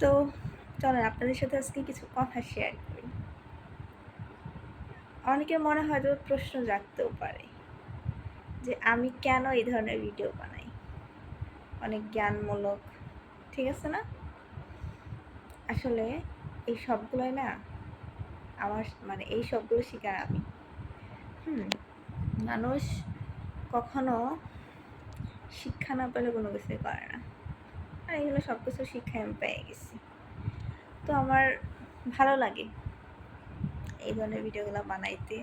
তো চলেন, আপনাদের সাথে আজকে কিছু কথা শেয়ার করি। অনেকের মনে হয়তো প্রশ্ন জাগতেও পারে যে আমি কেন এই ধরনের ভিডিও বানাই? অনেক জ্ঞানমূলক, ঠিক আছে না? আসলে এই সবগুলোই না আমার মানে এই সবগুলো শিকার আমি। হুম, মানুষ কখনো শিক্ষা না পেলে কোনো কিছুই করে না। আর এগুলো সব কিছু শিক্ষা আমি পেয়ে গেছি। তো আমার ভালো লাগে এই ধরনের ভিডিওগুলো বানাইতে।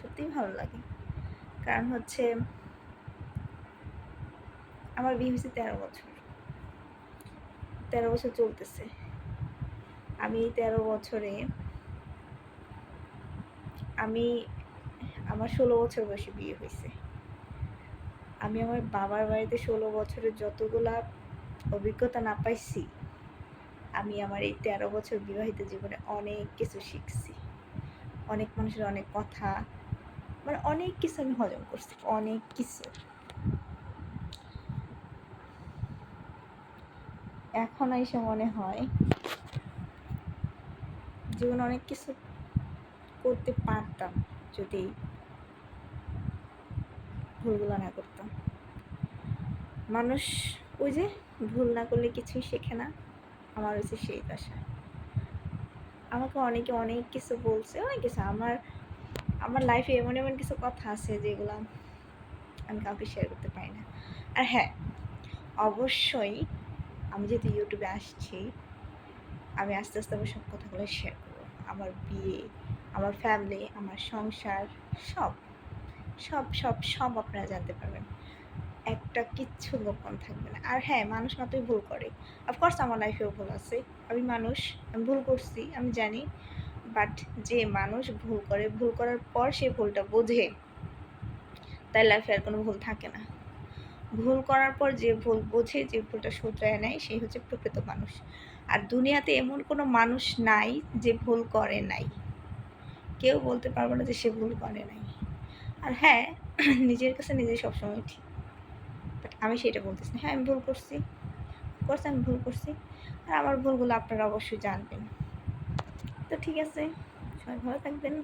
সত্যিই ভালো লাগে। কারণ হচ্ছে আমার বিয়ে হয়েছে তেরো বছর। তেরো বছর চলতেছে। আমি তেরো বছরে আমি আমার ষোলো বছর বয়সে বিয়ে হয়েছে। আমি আমার বাবার বাড়িতে ষোলো বছরের যতগুলা অভিজ্ঞতা না পাইছি, আমি আমার এই তেরো বছর বিবাহিত জীবনে অনেক কিছু শিখছি। অনেক মানুষের অনেক কথা মানে অনেক কিছু আমি হজম করছি, অনেক কিছু। এখন এসে মনে হয় জীবনে অনেক কিছু করতে পারতাম যদি ভুলগুলো না করতাম। মানুষ ওই যে ভুল না করলে কিছুই শেখে না। আমার হচ্ছে সেই দশা আমাকে অনেকে অনেক কিছু বলছে, অনেক কিছু। আমার আমার লাইফে এমন এমন কিছু কথা আছে যেগুলো আমি কাউকে শেয়ার করতে পারি না। আর হ্যাঁ অবশ্যই আমি যেহেতু ইউটিউবে আসছি, আমি আস্তে আস্তে আমার সব কথাগুলো শেয়ার করব। আমার বিয়ে, আমার ফ্যামিলি আমার সংসার, সব সব সব সব আপনারা জানতে পারবেন। একটা কিচ্ছু গোপন থাকবে না। আর হ্যাঁ মানুষ মাত্রই ভুল করে। অফকোর্স আমার লাইফেও ভুল আছে। আমি মানুষ, আমি ভুল করছি, আমি জানি। বাট যে মানুষ ভুল করে, ভুল করার পর সে ভুলটা বোঝে, তার লাইফে আর কোনো ভুল থাকে না। ভুল করার পর যে ভুল বোঝে, যে ভুলটা শুধরায় নেয়, সেই হচ্ছে প্রকৃত মানুষ। আর দুনিয়াতে এমন কোনো মানুষ নাই যে ভুল করে নাই। কেউ বলতে পারবে না যে সে ভুল করে নাই। আর হ্যাঁ নিজের কাছে নিজে সবসময় ঠিক। আমি সেটা বলতেছি না। হ্যাঁ আমি ভুল করছি। করছি, আমি ভুল করছি। আর আমার ভুলগুলো আপনারা অবশ্যই জানবেন। তো ঠিক আছে, সবাই ভালো থাকবেন।